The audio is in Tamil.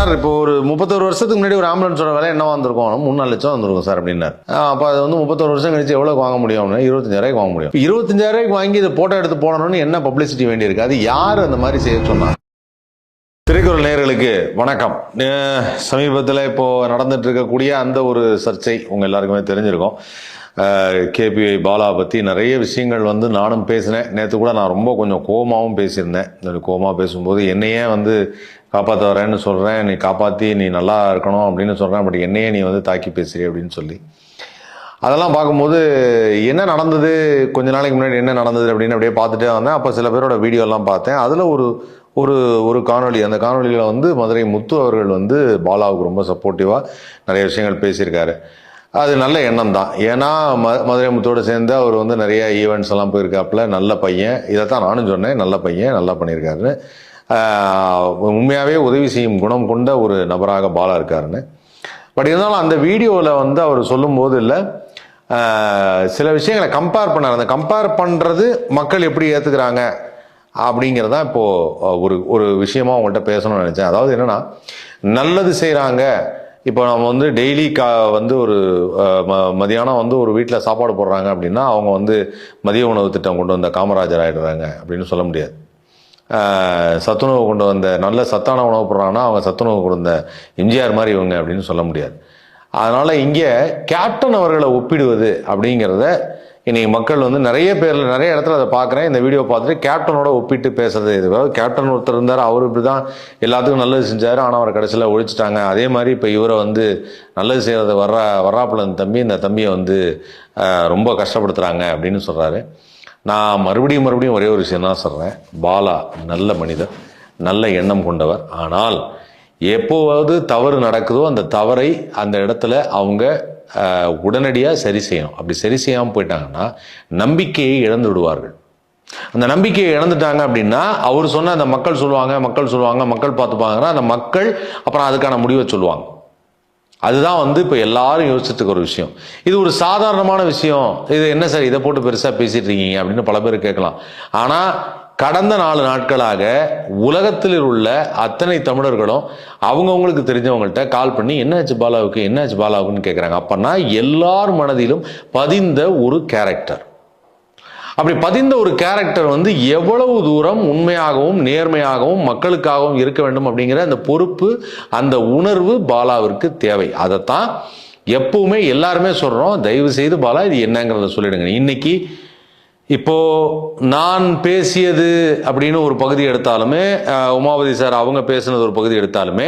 சார் இப்போ ஒரு முப்பத்தொரு வருஷத்துக்கு முன்னாடி ஒரு ஆம்புலன்ஸோட விலை என்ன வந்திருக்கும்? மூணு நாலு லட்சம் வந்திருக்கும் சார் அப்படின்னாரு அப்போ அது வந்து முப்பத்தொரு வருஷம் கழிச்சு எவ்வளோ வாங்க முடியும் அப்படின்னா இருபத்தஞ்சாயிரம் வாங்க முடியும். இருபத்தஞ்சாயிரம் வாங்கி இதை போட்டோ எடுத்து போடணும்னு என்ன பப்ளிசிட்டி வேண்டியிருக்கு? அது யார் அந்த மாதிரி செய்ய சொன்னாங்க திரைக்குறள் நேர்களுக்கு வணக்கம். சமீபத்தில் இப்போ நடந்துட்டு இருக்கக்கூடிய அந்த ஒரு சர்ச்சை உங்க எல்லாருக்குமே தெரிஞ்சிருக்கும். கேபிஐ பாலா பற்றி நிறைய விஷயங்கள் வந்து நானும் பேசினேன். நேற்று கூட நான் ரொம்ப கொஞ்சம் கோமாவும் பேசியிருந்தேன். இந்த கோமா பேசும்போது என்னையே வந்து காப்பாற்ற வரேன்னு சொல்கிறேன் நீ காப்பாற்றி நீ நல்லா இருக்கணும் அப்படின்னு சொல்கிறேன் பட் என்னையே நீ வந்து தாக்கி பேசுகிறே அப்படின்னு சொல்லி. அதெல்லாம் பார்க்கும்போது என்ன நடந்தது? கொஞ்ச நாளைக்கு முன்னாடி என்ன நடந்தது அப்படின்னு அப்படியே பார்த்துட்டே வந்தேன். அப்போ சில பேரோட வீடியோலாம் பார்த்தேன். அதில் ஒரு ஒரு ஒரு காணொளி. அந்த காணொளியில் வந்து மதுரை முத்து அவர்கள் வந்து பாலாவுக்கு ரொம்ப சப்போர்ட்டிவாக நிறைய விஷயங்கள் பேசியிருக்காரு. அது நல்ல எண்ணம் தான் ஏன்னா ம மதுரை முத்தோடு சேர்ந்து அவர் வந்து நிறைய ஈவெண்ட்ஸ் எல்லாம் போயிருக்காப்புல நல்ல பையன். இதைத்தான் நானும் சொன்னேன் நல்ல பையன் நல்லா பண்ணியிருக்காருன்னு. உண்மையாகவே உதவி செய்யும் குணம் கொண்ட ஒரு நபராக பாலா இருக்காருன்னு. பட் இருந்தாலும் அந்த வீடியோவில் வந்து அவர் சொல்லும்போது இல்லை சில விஷயங்களை கம்பேர் பண்ணார். அந்த கம்பேர் பண்ணுறது மக்கள் எப்படி ஏற்றுக்கிறாங்க அப்படிங்கிறதா இப்போது ஒரு ஒரு விஷயமா உங்கள்கிட்ட பேசணும்னு நினச்சேன். அதாவது என்னென்னா நல்லது செய்கிறாங்க இப்போ நம்ம வந்து டெய்லி கா வந்து ஒரு ம மதியானம் வந்து ஒரு வீட்டில் சாப்பாடு போடுறாங்க அப்படின்னா அவங்க வந்து மதிய உணவு திட்டம் கொண்டு வந்த காமராஜர் ஆயிடுறாங்க அப்படின்னு சொல்ல முடியாது. சத்துணவு கொண்டு வந்த நல்ல சத்தான உணவு போடுறாங்கன்னா அவங்க சத்துணவு கொடுத்த எம்ஜிஆர் மாதிரி இவங்க அப்படின்னு சொல்ல முடியாது. அதனால் இங்கே கேப்டன் அவர்களை ஒப்பிடுவது அப்படிங்கிறத இன்றைக்கி மக்கள் வந்து நிறைய பேரில் நிறைய இடத்துல அதை பார்க்குறேன். இந்த வீடியோ பார்த்துட்டு கேப்டனோட ஒப்பிட்டு பேசுறது இது. கேப்டன் ஒருத்தர் இருந்தார் அவர் இப்படி தான் எல்லாத்துக்கும் நல்லது செஞ்சார் ஆனால் அவர் கடைசியில் ஒழிச்சிட்டாங்க. அதே மாதிரி இப்போ இவரை வந்து நல்லது செய்கிறது வர்ற வர்றாப்புல இந்த தம்பி இந்த தம்பியை வந்து ரொம்ப கஷ்டப்படுத்துகிறாங்க அப்படின்னு சொல்கிறாரு நான் மறுபடியும் மறுபடியும் ஒரே ஒரு விஷயம் தான் சொல்கிறேன் பாலா நல்ல மனிதர் நல்ல எண்ணம் கொண்டவர். ஆனால் எப்போவாவது தவறு நடக்குதோ அந்த தவறை அந்த இடத்துல அவங்க உடனடியாக சரி செய்யணும். அப்படி சரி செய்யாமல் போயிட்டாங்கன்னா நம்பிக்கையை இழந்து விடுவார்கள். அந்த நம்பிக்கையை இழந்துட்டாங்க அப்படின்னா அவர் சொன்ன அந்த மக்கள் சொல்லுவாங்க மக்கள் சொல்லுவாங்க மக்கள் பார்த்துப்பாங்கன்னா அந்த மக்கள் அப்புறம் அதுக்கான முடிவை சொல்லுவாங்க. அதுதான் வந்து இப்போ எல்லாரும் யோசிச்சுட்டு ஒரு விஷயம். இது ஒரு சாதாரணமான விஷயம். இது என்ன சார் இதை போட்டு பெருசாக பேசிட்டு இருக்கீங்க அப்படின்னு பல பேர் கேட்கலாம். ஆனால் கடந்த நாலு நாட்களாக உலகத்தில் உள்ள அத்தனை தமிழர்களும் அவங்கவுங்களுக்கு தெரிஞ்சவங்கள்ட்ட கால் பண்ணி என்னாச்சு பாலாவுக்கு? என்னாச்சு பாலாவுக்குன்னு கேட்குறாங்க அப்போனா எல்லார் மனதிலும் பதிந்த ஒரு கேரக்டர். அப்படி பதிந்த ஒரு கேரக்டர் வந்து எவ்வளவு தூரம் உண்மையாகவும் நேர்மையாகவும் மக்களுக்காகவும் இருக்க வேண்டும் அப்படிங்கிற அந்த பொறுப்பு அந்த உணர்வு பாலாவிற்கு தேவை. அதைத்தான் எப்பவுமே எல்லாருமே சொல்கிறோம் தயவு செய்து பாலா இது என்னங்கிறத சொல்லிடுங்க. இன்னைக்கு இப்போ நான் பேசியது அப்படின்னு ஒரு பகுதி எடுத்தாலுமே உமாவதி உமாபதி சார் அவங்க பேசுனது ஒரு பகுதி எடுத்தாலுமே